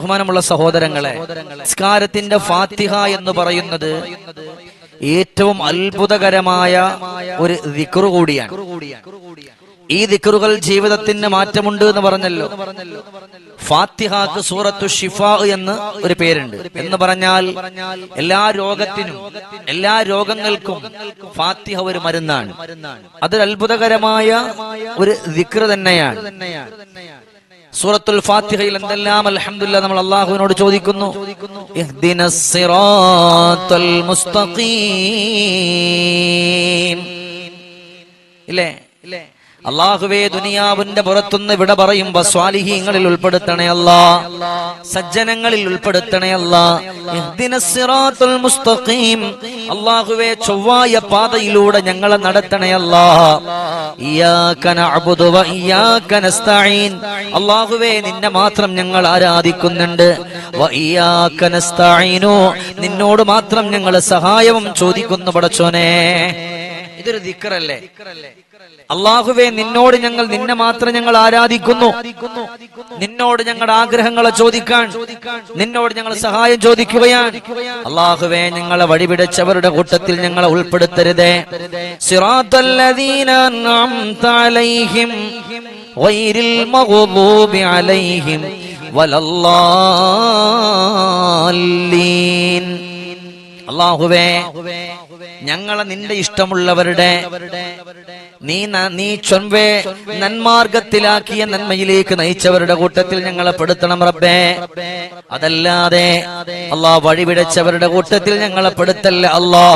ബഹുമാനമുള്ള സഹോദരങ്ങളെ സംസ്കാരത്തിന്റെ ഫാത്തിഹ എന്ന് പറയുന്നത് ഏറ്റവും അത്ഭുതകരമായ ഒരു ദിക്റു കൂടിയാണ്. ഈ ദിക്റുകൾ ജീവിതത്തിന് മാറ്റമുണ്ട് എന്ന് പറഞ്ഞല്ലോ. ഫാത്തിഹാക്ക് സൂറത്തു ഷിഫ എന്ന് ഒരു പേരുണ്ട്. എന്ന് പറഞ്ഞാൽ എല്ലാ രോഗത്തിനും എല്ലാ രോഗങ്ങൾക്കും ഫാത്തിഹ ഒരു മരുന്നാണ്. അതൊരു അത്ഭുതകരമായ ഒരു ദിക്ർ തന്നെയാണ്. സൂറത്തുൽ ഫാത്തിഹയിൽ എന്തെല്ലാം? അൽഹംദുലില്ലാ നമ്മൾ അള്ളാഹുവിനോട് ചോദിക്കുന്നു. ഇഹ്ദിനസ് മുസ്തഖീം. ഇല്ലേ? അള്ളാഹുവേ ദുനിയാവിന്റെ പുറത്തുനിന്ന് ഇവിടെ പറയുമ്പോ സ്വാലിഹീങ്ങളിൽ ഉൾപ്പെടുത്തണേ അല്ലാ. സജ്ജനങ്ങളിൽ ഉൾപ്പെടുത്തണേ അല്ലാ. ഇഹ്ദിനസ് സിറാത്തുൽ മുസ്തഖീം. അള്ളാഹുവേ ചൊവ്വായ പാതയിലൂടെ ഞങ്ങളെ നടത്തണയല്ല അള്ളാഹുവേ നിന്നെ മാത്രം ഞങ്ങൾ ആരാധിക്കുന്നുണ്ട്. നിന്നോട് മാത്രം ഞങ്ങൾ സഹായവും ചോദിക്കുന്നു പടച്ചോനെ. ഇതൊരു ദിക്റല്ലേ? അള്ളാഹുവേ നിന്നോട് ഞങ്ങൾ നിന്നെ മാത്രം ഞങ്ങൾ ആരാധിക്കുന്നു. നിന്നോട് ഞങ്ങളുടെ ആഗ്രഹങ്ങളെ ചോദിക്കാൻ നിന്നോട് ഞങ്ങൾ സഹായം ചോദിക്കുകയാണ്. അള്ളാഹുവേ ഞങ്ങളെ വഴിപിടച്ചവരുടെ കൂട്ടത്തിൽ ഞങ്ങളെ ഉൾപ്പെടുത്തരുതേ. സിറാത്തല്ലദീന അള്ളാഹുവേ ഞങ്ങളെ നിന്റെ ഇഷ്ടമുള്ളവരുടെ നീ നീ ചൊൻവേ നന്മാർഗത്തിലാക്കിയ നന്മയിലേക്ക് നയിച്ചവരുടെ കൂട്ടത്തിൽ ഞങ്ങളെ പെടുത്തണം റബ്ബേ. അതല്ലാതെ അള്ളാ വഴിവിടച്ചവരുടെ കൂട്ടത്തിൽ ഞങ്ങളെ പെടുത്തല്ലേ അള്ളാ.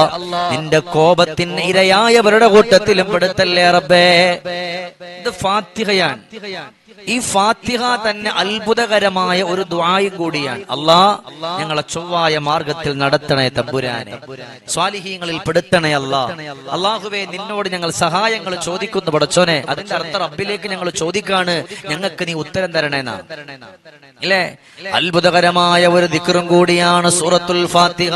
നിന്റെ കോപത്തിന് ഇരയായവരുടെ കൂട്ടത്തിലും പെടുത്തല്ലേ റബ്ബേ. ഇത് ഫാത്തിഹയാണ്. ഈ ഫാത്തിഹ തന്നെ അത്ഭുതകരമായ ഒരു ദ്വായും കൂടിയാണ്. അല്ലാ ഞങ്ങളെ ചൊവ്വായ മാർഗത്തിൽ നടത്തണേ തമ്പുരാനെ. സ്വാലിഹീങ്ങളിൽ പെടുത്തണേ അല്ലാ. അള്ളാഹുവേ നിന്നോട് ഞങ്ങൾ സഹായങ്ങൾ ചോദിക്കുന്നു പടച്ചോനെ. അതിന്റെ അർത്ഥം റബ്ബിലേക്ക് ഞങ്ങൾ ചോദിക്കാണ്. ഞങ്ങൾക്ക് നീ ഉത്തരം തരണേന്നാ ഇല്ലേ? അത്ഭുതകരമായ ഒരു ദിക്റും കൂടിയാണ് സൂറത്തുൽ ഫാത്തിഹ.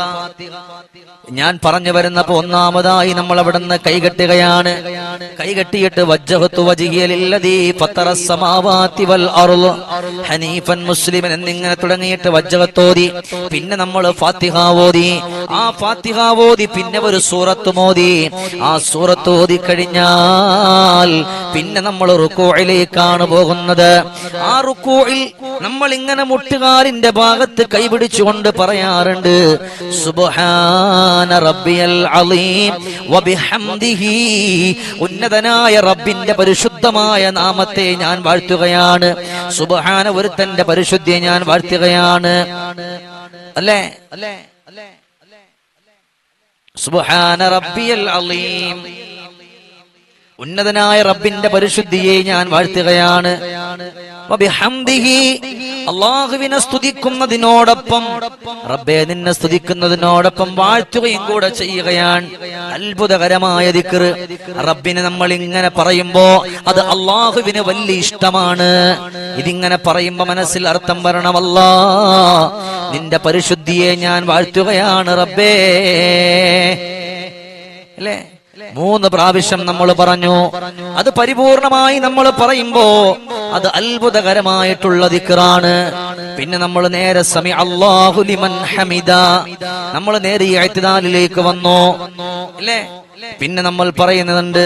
ഞാൻ പറഞ്ഞു വരുന്നപ്പോ ഒന്നാമതായി നമ്മൾ അവിടെ നിന്ന് കൈകെട്ടുകയാണ്. കൈകെട്ടിയിട്ട് വജ്ജഹത്തു വജിഹിയലില്ലദീ ഫത്തറ സമാവാതി വൽ അർൾ. ഹനീഫൻ മുസ്ലിമൻ എന്നിങ്ങനെ തുടങ്ങിയിട്ട് വജ്ജഹത്തോതി പിന്നെ നമ്മൾ ഫാത്തിഹ ഓതി. ആ ഫാത്തിഹ ഓതി പിന്നെ ഒരു സൂറത്ത് മോദി ആ സൂറത്ത് ഓതി കഴിഞ്ഞാൽ പിന്നെ നമ്മൾ റുക്കോയിലേക്കാണ് പോകുന്നത്. ആ റുക്കോയിൽ നമ്മൾ ഇങ്ങനെ മുട്ടുകാലിന്റെ ഭാഗത്ത് കൈപിടിച്ചുകൊണ്ട് പറയാറുണ്ട്. സുബ്ഹാന റബ്ബിയൽ അലീം വബിഹംദിഹി. ഉന്നതനായ റബ്ബിന്റെ പരിശുദ്ധമായ നാമത്തെ ഞാൻ വാഴ്ത്തുകയാണ് സുബ്ഹാന ഒരുത്തന്റെ പരിശുദ്ധിയെ ഞാൻ വാഴ്ത്തുകയാണ് അല്ലേ? സുബ്ഹാന റബ്ബിയൽ അലീം. ഉന്നതനായ റബ്ബിന്റെ പരിശുദ്ധിയെ ഞാൻ വാഴ്ത്തുകയാണ് അള്ളാഹുവിനെ സ്തുതിക്കുന്നതിനോടൊപ്പം റബ്ബെ നിന്നെ സ്തുതിക്കുന്നതിനോടൊപ്പം വാഴ്ത്തുകയും കൂടെ ചെയ്യുകയാണ്. അത്ഭുതകരമായ ദിക്ർ റബ്ബിനെ നമ്മൾ ഇങ്ങനെ പറയുമ്പോ അത് അള്ളാഹുവിന് വലിയ ഇഷ്ടമാണ്. ഇതിങ്ങനെ പറയുമ്പോ മനസ്സിൽ അർത്ഥം വരണമല്ല. നിന്റെ പരിശുദ്ധിയെ ഞാൻ വാഴ്ത്തുകയാണ് റബ്ബേ. അല്ലേ? മൂന്ന് പ്രാവശ്യം നമ്മൾ പറഞ്ഞു. അത് പരിപൂർണമായി നമ്മൾ പറയുമ്പോ അത് അത്ഭുതകരമായിട്ടുള്ള ദിക്കറാണ് പിന്നെ നമ്മൾ നേരെ സമി അള്ളാഹു ലിമൻ ഹമിദ. നമ്മൾ നേരെ ഈ എഴുത്തിനാലിലേക്ക് വന്നു. അല്ലേ? പിന്നെ നമ്മൾ പറയുന്നുണ്ട്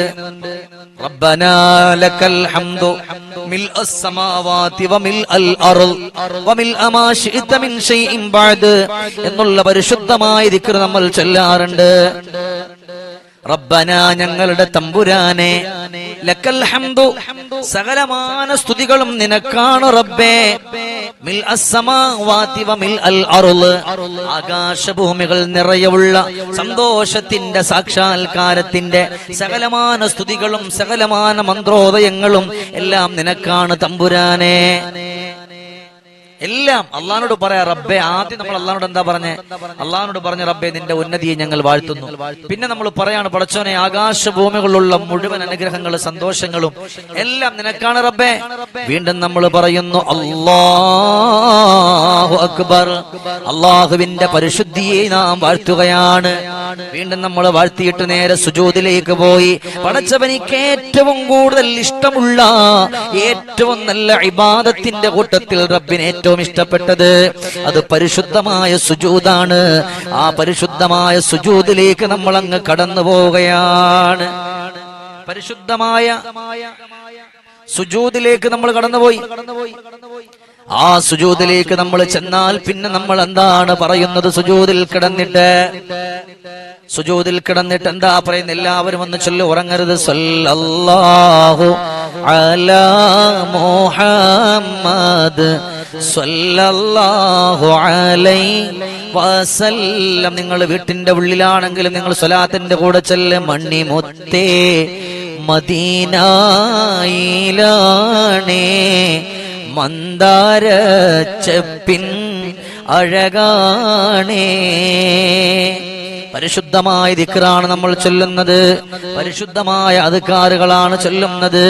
റബ്ബനാ ലക്കൽ ഹംദു മിൽ അൽ അമാ മിൻ എന്നുള്ള പരിശുദ്ധമായ ദിക്ർ നമ്മൾ ചൊല്ലാറുണ്ട്. റബ്ബന ഞങ്ങളുടെ തമ്പുരാനെ. ലക്കൽ ഹംദു. സകലമാന സ്തുതികളും നിനക്കാണ് റബ്ബേ. മിൽ അസ്സമാവാതി മിൽ അൽ അർൾ ആകാശഭൂമികൾ നിറയുള്ള സന്തോഷത്തിന്റെ സാക്ഷാത്കാരത്തിന്റെ സകലമാന സ്തുതികളും സകലമാന മന്ത്രോദയങ്ങളും എല്ലാം നിനക്കാണ് തമ്പുരാനെ. എല്ലാം അള്ളഹാനോട് പറയാ റബ്ബെ ആദ്യം നമ്മൾ അള്ളഹാനോട് എന്താ പറഞ്ഞേ? അള്ളഹാനോട് പറഞ്ഞ റബ്ബെ നിന്റെ ഉന്നതിയെ ഞങ്ങൾ വാഴ്ത്തുന്നു. പിന്നെ നമ്മൾ പറയാണ് പടച്ചോനെ ആകാശഭൂമികളുള്ള മുഴുവൻ അനുഗ്രഹങ്ങളും സന്തോഷങ്ങളും എല്ലാം നിനക്കാണ് റബ്ബെ. വീണ്ടും നമ്മൾ പറയുന്നു അള്ളാഹു അക്ബർ. അള്ളാഹുവിന്റെ പരിശുദ്ധിയെ നാം വാഴ്ത്തുകയാണ്. വീണ്ടും നമ്മൾ വാഴ്ത്തിയിട്ട് നേരെ സുജോതിലേക്ക് പോയി. പടച്ചവനിക്ക് ഏറ്റവും കൂടുതൽ ഇഷ്ടമുള്ള ഏറ്റവും നല്ല ഇബാദത്തിന്റെ കൂട്ടത്തിൽ റബ്ബിന് ഏറ്റവും ഏറ്റവും ഇഷ്ടപ്പെട്ടത് അത് പരിശുദ്ധമായ സുജൂതാണ്. ആ പരിശുദ്ധമായ സുജൂതിലേക്ക് നമ്മൾ അങ്ങ് കടന്നു പോവുകയാണ്. പരിശുദ്ധമായ സുജൂതിലേക്ക് നമ്മൾ കടന്നുപോയി. ആ സുജൂതിലേക്ക് നമ്മൾ ചെന്നാൽ പിന്നെ നമ്മൾ എന്താണ് പറയുന്നത്? സുജൂതിൽ കിടന്നിട്ട്. സുജൂതിൽ കിടന്നിട്ട് എന്താ പറയുന്ന എല്ലാവരും ഒന്ന് ചൊല്ലി ഉറങ്ങരുത്. സല്ലല്ലാഹു അലാ മുഹമ്മദ് വസല്ലം. നിങ്ങൾ വീട്ടിന്റെ ഉള്ളിലാണെങ്കിലും നിങ്ങൾ സ്വലാത്തിന്റെ കൂടെ ചെല്ല്. മണ്ണിമുത്തേ മദീനായിലാണേ. മന്ദാര ചെപ്പിൻ അഴകാണേ. പരിശുദ്ധമായ ദിക്റാണ് നമ്മൾ ചൊല്ലുന്നത്. പരിശുദ്ധമായ അധികാരുകളാണ് ചൊല്ലുന്നത്.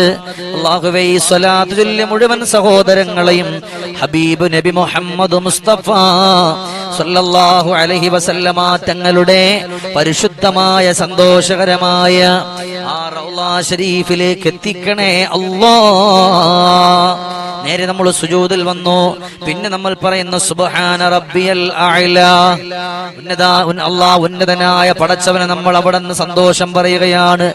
മുഴുവൻ സഹോദരങ്ങളെയും ഹബീബ് നബി മുഹമ്മദ് മുസ്തഫ സല്ലല്ലാഹു അലൈഹി വസല്ലമ തങ്ങളുടെ പരിശുദ്ധമായ സന്തോഷകരമായ ആ റൗലാ ഷരീഫിലേക്ക് എത്തിക്കണേ അല്ലാ. നേരെ നമ്മൾ സുജൂതിൽ വന്നു. പിന്നെ നമ്മൾ പറയുന്ന സുബഹാന റബ്ബിയൽ അള്ളാഹ് ഉന്നതനായ പടച്ചവനെ നമ്മൾ അവിടെ നിന്ന് സന്തോഷം പറയുകയാണ്.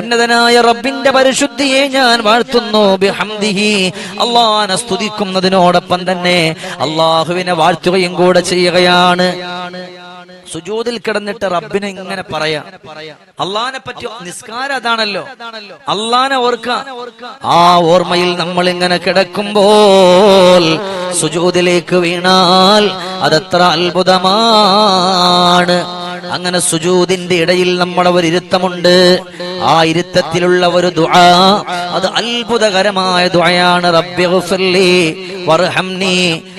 ഉന്നതനായ റബ്ബിന്റെ പരിശുദ്ധിയെ ഞാൻ വാഴ്ത്തുന്നു. ബിഹംദിഹി അല്ലാഹനെ സ്തുതിക്കുന്നതിനോടൊപ്പം തന്നെ അള്ളാഹുവിനെ വാഴ്ത്തുകയും കൂടെ ചെയ്യുകയാണ്. സുജൂദിൽ കിടന്നിട്ട് റബ്ബിനെ ഇങ്ങനെ പറയാ. അള്ളഹാനെ പറ്റി നിസ്കാരം അതാണല്ലോ. അള്ളഹാനെ ഓർക്ക. ആ ഓർമ്മയിൽ നമ്മൾ ഇങ്ങനെ കിടക്കുമ്പോൾ സുജൂതിലേക്ക് വീണാൽ അതത്ര അത്ഭുതമാണ്. അങ്ങനെ സുജൂതിന്റെ ഇടയിൽ നമ്മുടെ ഒരു ഇരുത്തമുണ്ട്. ആ ഇരുത്തത്തിലുള്ള ഒരു ദുആ അത് അത്ഭുതകരമായ ദുആയാണ്. റബ്ബി ഗുഫിർലി വർഹംനി.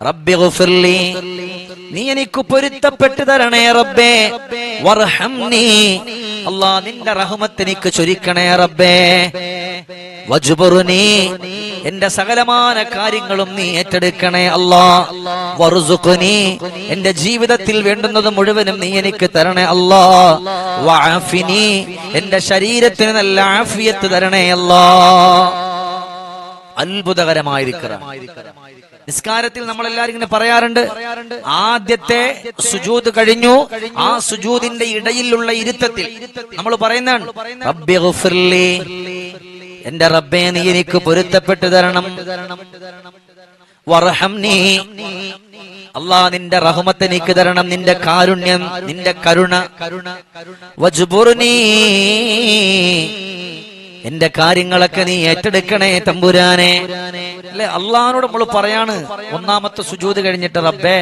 റബ്ബി ഗുഫിർലി നീ എനിക്ക് പൊരുത്തപ്പെട്ടു തരണേ റബ്ബേ വർഹംനി. അല്ലാ നിന്റെ റഹ്മത്ത് എനിക്ക് ചൊരിക്കണേ റബ്ബേ. വജ്ബുർനി എന്റെ സകലമാന കാര്യങ്ങളും നീ ഏറ്റെടുക്കണേ അല്ലാ. വറുസുഖുനി എന്റെ ജീവിതത്തിൽ വേണ്ടുന്നത് മുഴുവനും നീ എനിക്ക് തരണേ അല്ലാ. വഅഫിനി എന്റെ ശരീരത്തിന് നല്ല ആഫിയത്ത് തരണേ അല്ലാ. അത്ഭുതകരമായ ദിക്റ നിസ്കാരത്തിൽ നമ്മളെല്ലാരും ഇങ്ങനെ പറയാറുണ്ട് ആദ്യത്തെ സുജൂത് കഴിഞ്ഞു. ആ സുജൂതിന്റെ ഇടയിലുള്ള ഇരുത്തത്തിൽ നമ്മൾ പറയുന്നതാണ് എന്റെ റബ്ബെ നീ എനിക്ക് പൊരുത്തപ്പെട്ടു തരണം. വർഹംനി അള്ളാ നിന്റെ റഹ്മത്ത് എനിക്ക് തരണം. നിന്റെ കാരുണ്യം നിന്റെ കരുണ. വജ്ബുർനി. എന്റെ കാര്യങ്ങളൊക്കെ നീ ഏറ്റെടുക്കണേ തമ്പുരാനെ. അല്ലെ അള്ളഹാനോട് നമ്മൾ പറയാണ് ഒന്നാമത്തെ സുജൂത് കഴിഞ്ഞിട്ട് റബ്ബേ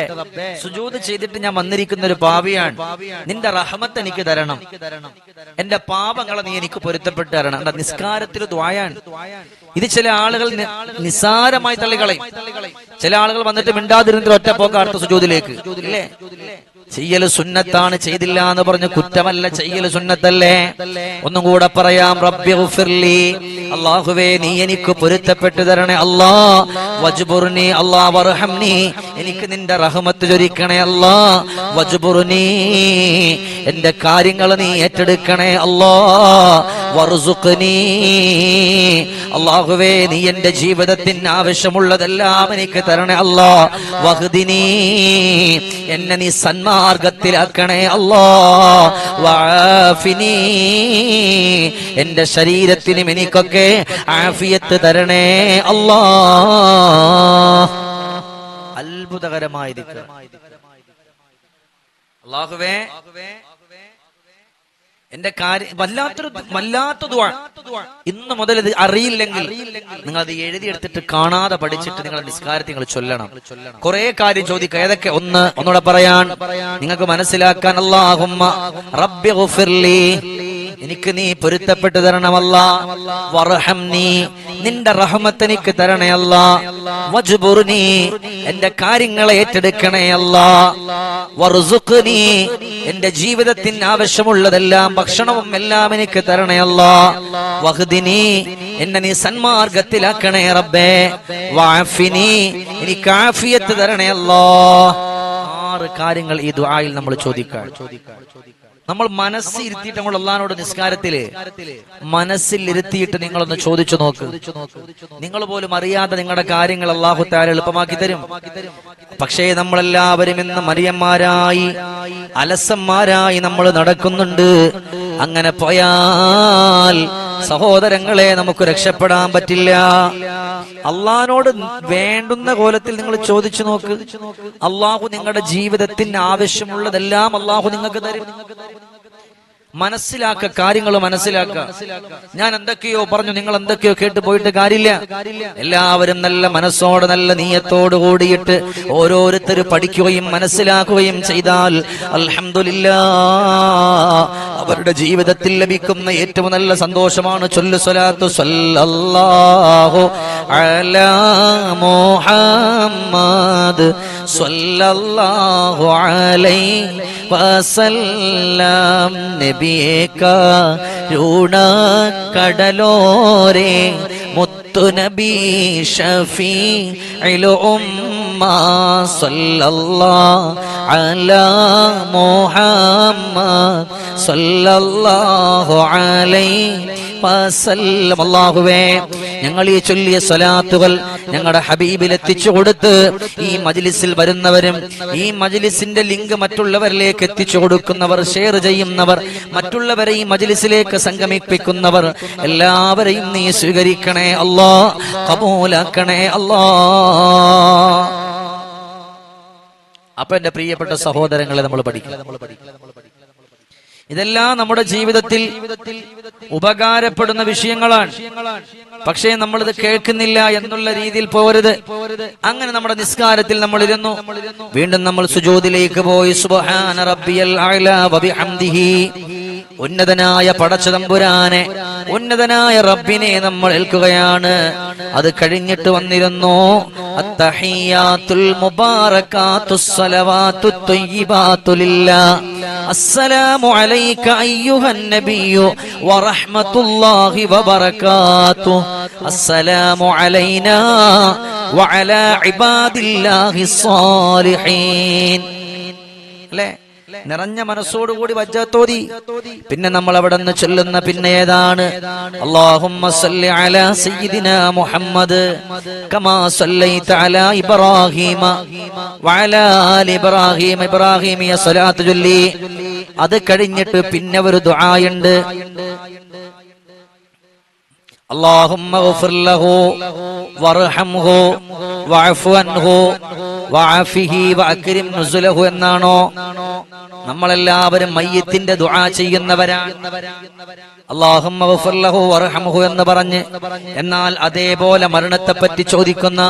സുജൂത് ചെയ്തിട്ട് ഞാൻ വന്നിരിക്കുന്ന ഒരു പാവിയാണ് നിന്റെ റഹമത്ത് എനിക്ക് തരണം. എന്റെ പാപങ്ങളെ നീ എനിക്ക് പൊരുത്തപ്പെട്ട് തരണം. എന്റെ നിസ്കാരത്തിൽ ദ്വായാണ്. ഇത് ചില ആളുകൾ നിസ്സാരമായി തള്ളികളയും ചില ആളുകൾ വന്നിട്ട് മിണ്ടാതിരുന്നിട്ട് ഒറ്റപ്പോക്കാർത്ത സുജൂതിലേക്ക്. ചെയ്യൽ സുന്നത്താണ് ചെയ്തില്ല എന്ന് പറഞ്ഞ് കുറ്റമല്ല ചെയ്യൽ സുന്നത്തല്ലേ? ഒന്നും കൂടെ പറയാം റബ്ബിർലി അള്ളാഹുവേ നീ എനിക്ക് പൊരുത്തപ്പെട്ടു തരണേ. അള്ളാ വജ്ബുർനി അള്ളാ വർഹംനി. എനിക്ക് നിന്റെ റഹമത്ത് ചൊരിക്കണേ അല്ലാ. വജ്ബുർനി. എന്റെ കാര്യങ്ങൾ നീ ഏറ്റെടുക്കണേ അല്ലാ. വർസുഖ്നി അള്ളാഹുവേ നീ എന്റെ ജീവിതത്തിന് ആവശ്യമുള്ളതെല്ലാം എനിക്ക് തരണേ അല്ലാ. വഹ്ദിനി. എന്നെ നീ സന്മാർഗത്തിലാക്കണേ അല്ലാ. വആഫിനി. എന്റെ ശരീരത്തിനും എനിക്കൊക്കെ ആഫിയത്ത് തരണേ അല്ലാ. അത്ഭുതകരമായ ദിക്ർ. അള്ളാഹുവേ എന്റെ കാര്യം വല്ലാത്തൊരു വല്ലാത്ത ദുആ. ഇന്ന് മുതൽ ഇത് അറിയില്ലെങ്കിൽ നിങ്ങൾ അത് എഴുതിയെടുത്തിട്ട് കാണാതെ പഠിച്ചിട്ട് നിങ്ങൾ നിസ്കാരത്തിൽ നിങ്ങൾ ചൊല്ലണം. കുറെ കാര്യം ചോദിക്കുക ഏതൊക്കെ? ഒന്ന് ഒന്നുകൂടെ പറയാൻ. നിങ്ങൾക്ക് മനസ്സിലാക്കാൻ അല്ലാഹുമ്മ റബ്ബി എനിക്ക് നീ പൊരുത്തപ്പെട്ടു തരണമല്ല. വറഹം നീ നിന്റെ റഹ്മത്ത് എനിക്ക് തരണേ അല്ല വജ്ബുർനി എന്റെ കാര്യങ്ങളെ ഏറ്റെടുക്കണേ വറുസുക്ക് നീ എന്റെ ജീവിതത്തിന് ആവശ്യമുള്ളതെല്ലാം ഭക്ഷണവും എല്ലാം എനിക്ക് തരണയല്ല. വഹുദിനി എന്നെ നീ സന്മാർഗത്തിലാക്കണേ റബ്ബേ. വാഫിനി എനിക്ക് ആഫിയത്ത് തരണേ അല്ലാ ആറ് കാര്യങ്ങൾ ഈ ദുആയിൽ നമ്മൾ ചോദിക്കാം. നമ്മൾ മനസ്സിരുത്തിയിട്ട് നമ്മൾ അള്ളഹാനോട് നിസ്കാരത്തിൽ മനസ്സിൽ ഇരുത്തിയിട്ട് നിങ്ങളൊന്ന് ചോദിച്ചു നോക്ക്. നിങ്ങൾ പോലും അറിയാതെ നിങ്ങളുടെ കാര്യങ്ങൾ അള്ളാഹു താര എളുപ്പമാക്കി തരും. പക്ഷേ നമ്മളെല്ലാവരും ഇന്ന് മരിയന്മാരായി അലസന്മാരായി നമ്മൾ നടക്കുന്നുണ്ട്. അങ്ങനെ പോയാൽ സഹോദരങ്ങളെ നമുക്ക് രക്ഷപ്പെടാൻ പറ്റില്ല. അള്ളഹാനോട് വേണ്ടുന്ന കോലത്തിൽ നിങ്ങൾ ചോദിച്ചു നോക്ക്. അള്ളാഹു നിങ്ങളുടെ ജീവിതത്തിന് ആവശ്യമുള്ളതെല്ലാം അള്ളാഹു നിങ്ങൾക്ക് തരും. മനസ്സിലാക്ക കാര്യങ്ങൾ മനസ്സിലാക്ക. ഞാൻ എന്തൊക്കെയോ പറഞ്ഞു നിങ്ങൾ എന്തൊക്കെയോ കേട്ട് പോയിട്ട് കാര്യമില്ല. എല്ലാവരും നല്ല മനസ്സോടെ നല്ല നീയത്തോട് കൂടിയിട്ട് ഓരോരുത്തർ പഠിക്കുകയും മനസ്സിലാക്കുകയും ചെയ്താൽ അലഹമില്ല അവരുടെ ജീവിതത്തിൽ ലഭിക്കുന്ന ഏറ്റവും നല്ല സന്തോഷമാണ്. ചൊല്ലു സ്വലാത്തു സല്ലല്ലാഹു അലാ മുഹമ്മദ് സല്ലല്ലാഹു അലൈഹി വസല്ലം നബിയേക്ക രൂണ കടലോരെ മുത്തുനബി ഷഫീ ഉമ്മ ഞങ്ങൾ ഈ ചൊല്ലിയ സ്വലാത്തുകൾ ഞങ്ങളുടെ ഹബീബിൽ എത്തിച്ചു കൊടുത്ത് ഈ മജ്ലിസിൽ വരുന്നവരും ഈ മജ്ലിസിന്റെ ലിങ്ക് മറ്റുള്ളവരിലേക്ക് എത്തിച്ചു കൊടുക്കുന്നവർ ഷെയർ ചെയ്യുന്നവർ മറ്റുള്ളവരെ ഈ മജ്ലിസിലേക്ക് സംഗമിപ്പിക്കുന്നവർ എല്ലാവരെയും നീ സ്വീകരിക്കണേ അല്ലാ കബൂലാക്കണേ അല്ലാ അപ്പൊ എന്റെ പ്രിയപ്പെട്ട സഹോദരങ്ങളെ നമ്മൾ പഠിക്കണം. ഇതെല്ലാം നമ്മുടെ ജീവിതത്തിൽ ഉപകാരപ്പെടുന്ന വിഷയങ്ങളാണ്. പക്ഷേ നമ്മളിത് കേൾക്കുന്നില്ല എന്നുള്ള രീതിയിൽ പോരുത് അങ്ങനെ നമ്മുടെ നിസ്കാരത്തിൽ നമ്മൾ ഇരുന്നു വീണ്ടും നമ്മൾ സുജോതിലേക്ക് പോയി. സുബ്ഹാന റബ്ബിയൽ അഅ്ലാ വബിഹംദിഹി ഉന്നതനായ പടച്ചതമ്പുരാനെ ഉന്നതനായ റബ്ബിനെ നമ്മൾ ഏൽക്കുകയാണ്. അത് കഴിഞ്ഞിട്ട് വന്നിരുന്നു. അസ്സലാമു അലൈക അസ്സലാമു അലൈനാ വഅലാ ഇബാദില്ലാഹി സ്വാലിഹീൻ. അല്ലേ? നിറഞ്ഞ മനസ്സോടുകൂടി വജ്ജത്തോതി പിന്നെ നമ്മൾ അവിടെ നിന്ന് ചൊല്ലുന്ന പിന്നെ ഏതാണ് അല്ലാഹുമ്മ സല്ലി അലാ സയ്യിദിനാ മുഹമ്മദ് കമാ സല്ലൈത അലാ ഇബ്രാഹീമ വഅലാ ആലി ഇബ്രാഹീം ഇബ്രാഹീമിയ സ്വലാത്ത് ചൊല്ലി അത് കഴിഞ്ഞിട്ട് പിന്നെ ഒരു ദുആയുണ്ട് اللهم اغفر له وارحمه واعف عنه وعافه واكرم نزله എന്നാണോ നമ്മളെല്ലാവരും മയ്യത്തിന്റെ ദുആ ചെയ്യുന്നവരാണ് അള്ളാഹു എന്ന് പറഞ്ഞ് എന്നാൽ അതേപോലെ മരണത്തെ പറ്റി ചോദിക്കുന്ന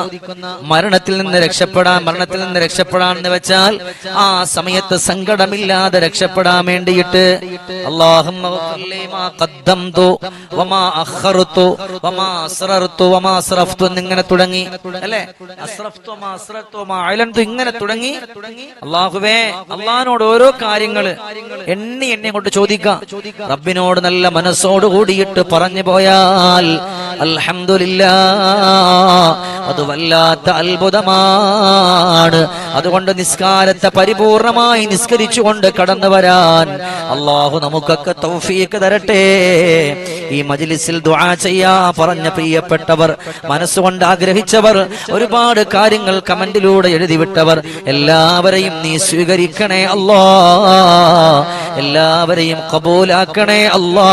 മരണത്തിൽ നിന്ന് രക്ഷപ്പെടാൻ മരണത്തിൽ നിന്ന് രക്ഷപ്പെടാൻ എന്ന് വെച്ചാൽ ആ സമയത്ത് സങ്കടമില്ലാതെ രക്ഷപ്പെടാൻ വേണ്ടിയിട്ട് അള്ളാഹും ഇങ്ങനെ തുടങ്ങി. അല്ലെ? ഇങ്ങനെ തുടങ്ങി. അള്ളാഹുവേ അള്ളഹാനോട് ഓരോ കാര്യങ്ങൾ എണ്ണി എണ്ണി കൊണ്ട് ചോദിക്കാം. റബ്ബിനോട് നല്ല മനസ്സോട് കൂടിയിട്ട് പറഞ്ഞു പോയാൽ അൽഹംദുലില്ലാ. അത് വല്ലാത്ത അത്ഭുതമാണ്. അതുകൊണ്ട് നിസ്കാരത്തെ പരിപൂർണമായി നിസ്കരിച്ചുകൊണ്ട് കടന്നു വരാൻ അള്ളാഹു നമുക്കൊക്കെ തൗഫീക്ക് തരട്ടെ. ഈ മജിലിസിൽ ദുആ ചെയ്യാ പറഞ്ഞ പ്രിയപ്പെട്ടവർ മനസ്സുകൊണ്ട് ആഗ്രഹിച്ചവർ ഒരുപാട് കാര്യങ്ങൾ കമന്റിലൂടെ എഴുതിവിട്ടവർ എല്ലാവരെയും നീ സ്വീകരിക്കണേ അല്ലാ. എല്ലാവരെയും കബൂലാക്കണേ അല്ലാ.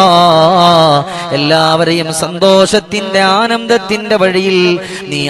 എല്ലാവരെയും സന്തോഷത്തിന്റെ ആനന്ദത്തിന്റെ വഴിയിൽ നീ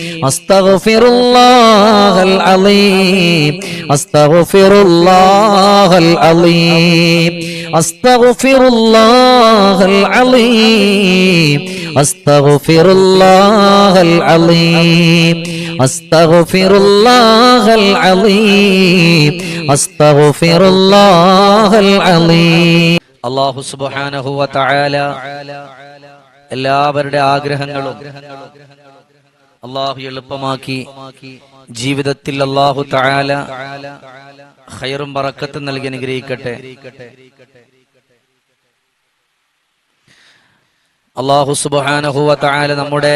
أستغفر الله العظيم أستغفر الله العظيم أستغفر الله العظيم أستغفر الله العظيم അള്ളാഹു സുബ്ഹാനഹു വ തആല എല്ലാവരുടെ ആഗ്രഹങ്ങളും അള്ളാഹു എളുപ്പമാക്കി. ജീവിതത്തിൽ അള്ളാഹു തആല ഖൈറും ബറക്കത്തും നൽകി അനുഗ്രഹിക്കട്ടെ. അള്ളാഹു സുബ്ഹാനഹു താല നമ്മുടെ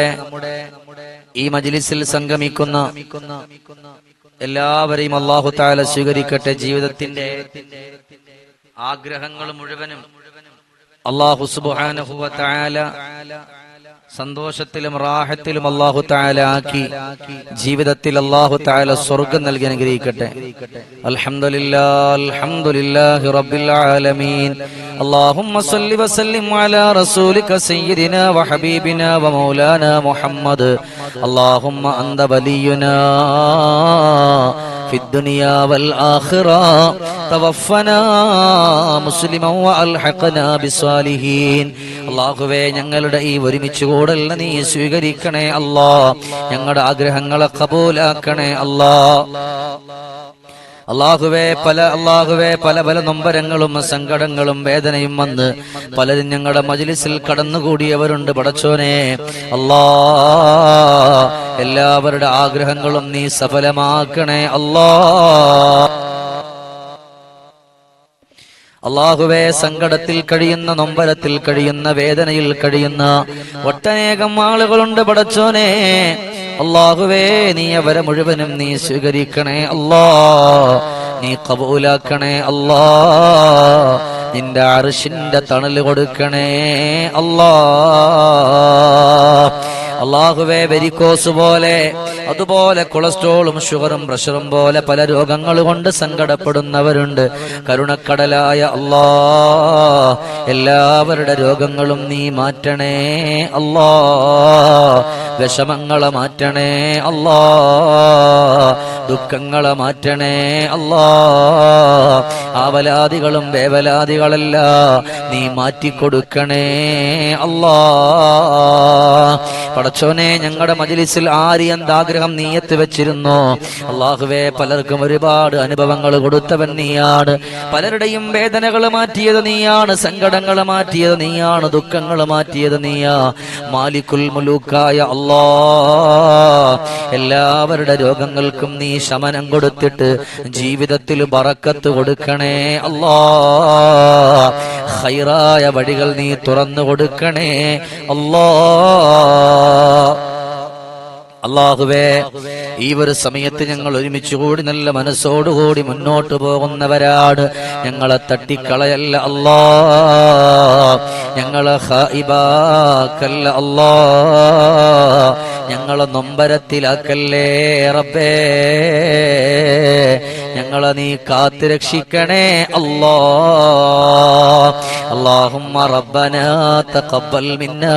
ഈ മജ്ലിസിൽ സംഗമിക്കുന്ന എല്ലാവരെയും അള്ളാഹു തആല സ്വീകരിക്കട്ടെ. ജീവിതത്തിന്റെ ആഗ്രഹങ്ങൾ മുഴുവനും അള്ളാഹു സുബ്ഹാനഹു വ തആല സന്തോഷത്തിലും റാഹത്തിലും അള്ളാഹു താല ആക്കി ജീവിതത്തിൽ അള്ളാഹു താല സ്വർഗം നൽകി അനുഗ്രഹിക്കട്ടെ. അൽഹംദുലില്ലാഹി റബ്ബിൽ ആലമീൻ. അല്ലാഹുമ്മ സല്ലി വസല്ലിം അലാ റസൂലിക സയ്യിദിനാ വഹബീബിനാ വമൗലാനാ മുഹമ്മദ്. അല്ലാഹുമ്മ അന്ത വലിയുനാ. في الدنيا والآخرة توفنا مسلما وألحقنا بالصالحين അള്ളാഹുവേ ഞങ്ങളുടെ ഈ ഒരുമിച്ച് കൂടല്ല നീ സ്വീകരിക്കണേ അല്ലാ ഞങ്ങളുടെ ആഗ്രഹങ്ങളെ കബൂലാക്കണേ അല്ലാ അള്ളാഹുവേ പല അള്ളാഹുവേ പല പല നൊമ്പരങ്ങളും സങ്കടങ്ങളും വേദനയും വന്ന് പലരും ഞങ്ങളുടെ മജിലിസിൽ കടന്നുകൂടിയവരുണ്ട് പടച്ചോനെ. അല്ലാ എല്ലാവരുടെ ആഗ്രഹങ്ങളും നീ സഫലമാക്കണേ. അല്ലാ. അള്ളാഹുവെ സങ്കടത്തിൽ കഴിയുന്ന നൊമ്പരത്തിൽ കഴിയുന്ന വേദനയിൽ കഴിയുന്ന ഒട്ടനേകം ആളുകളുണ്ട് പടച്ചോനെ. അള്ളാഹുവേ നീ അവരെ മുഴുവനും നീ സ്വീകരിക്കണേ അല്ലാ. നീ കബൂലാക്കണേ അല്ലാ. നിന്റെ അറിഷിന്റെ തണൽ കൊടുക്കണേ അല്ലാ. അള്ളാഹുവേ വെരിക്കോസ് പോലെ അതുപോലെ കൊളസ്ട്രോളും ഷുഗറും പ്രഷറും പോലെ പല രോഗങ്ങൾ കൊണ്ട് സങ്കടപ്പെടുന്നവരുണ്ട്. കരുണക്കടലായ അള്ളാ എല്ലാവരുടെ രോഗങ്ങളും നീ മാറ്റണേ അല്ലാ വിഷമങ്ങളെ മാറ്റണേ അല്ലാ ദുഃഖങ്ങളെ മാറ്റണേ അല്ലാ ആവലാദികളും വേവലാദികളല്ല നീ മാറ്റിക്കൊടുക്കണേ അല്ലാ പടച്ചോനെ ഞങ്ങളുടെ മജിലിസിൽ ആര് എന്താഗ്രഹം നീയത്ത് വെച്ചിരുന്നു. അള്ളാഹുവേ പലർക്കും ഒരുപാട് അനുഭവങ്ങൾ കൊടുത്തവൻ നീയാണ്. പലരുടെയും വേദനകൾ മാറ്റിയത് നീയാണ്. സങ്കടങ്ങൾ മാറ്റിയത് നീയാണ്. ദുഃഖങ്ങൾ മാറ്റിയത് നീയാ. മാലിക്കുൽ മുലൂക്കായ അള്ളാ എല്ലാവരുടെ രോഗങ്ങൾക്കും നീ ശമനം കൊടുത്തിട്ട് ജീവിതത്തിൽ പറക്കത്ത് കൊടുക്കണേ അല്ലാ. ഹൈറായ വഴികൾ നീ തുറന്നു കൊടുക്കണേ അല്ലാ. അള്ളാഹുവേ ഈ ഒരു സമയത്ത് ഞങ്ങൾ ഒരുമിച്ച് കൂടി നല്ല മനസ്സോടുകൂടി മുന്നോട്ട് പോകുന്നവരാണ്. ഞങ്ങളെ തട്ടിക്കളയല്ല അല്ലാ. ഞങ്ങളെ ഹൈബാക്കല്ല അല്ലാ. ഞങ്ങളെ നൊമ്പരത്തിലാക്കല്ലേ റബ്ബേ. ഞങ്ങളെ നീ കാത്തു രക്ഷിക്കണേ അല്ലാ. അള്ളാഹുമ്മ റബ്ബന തഖബ്ബൽ മിന്നാ.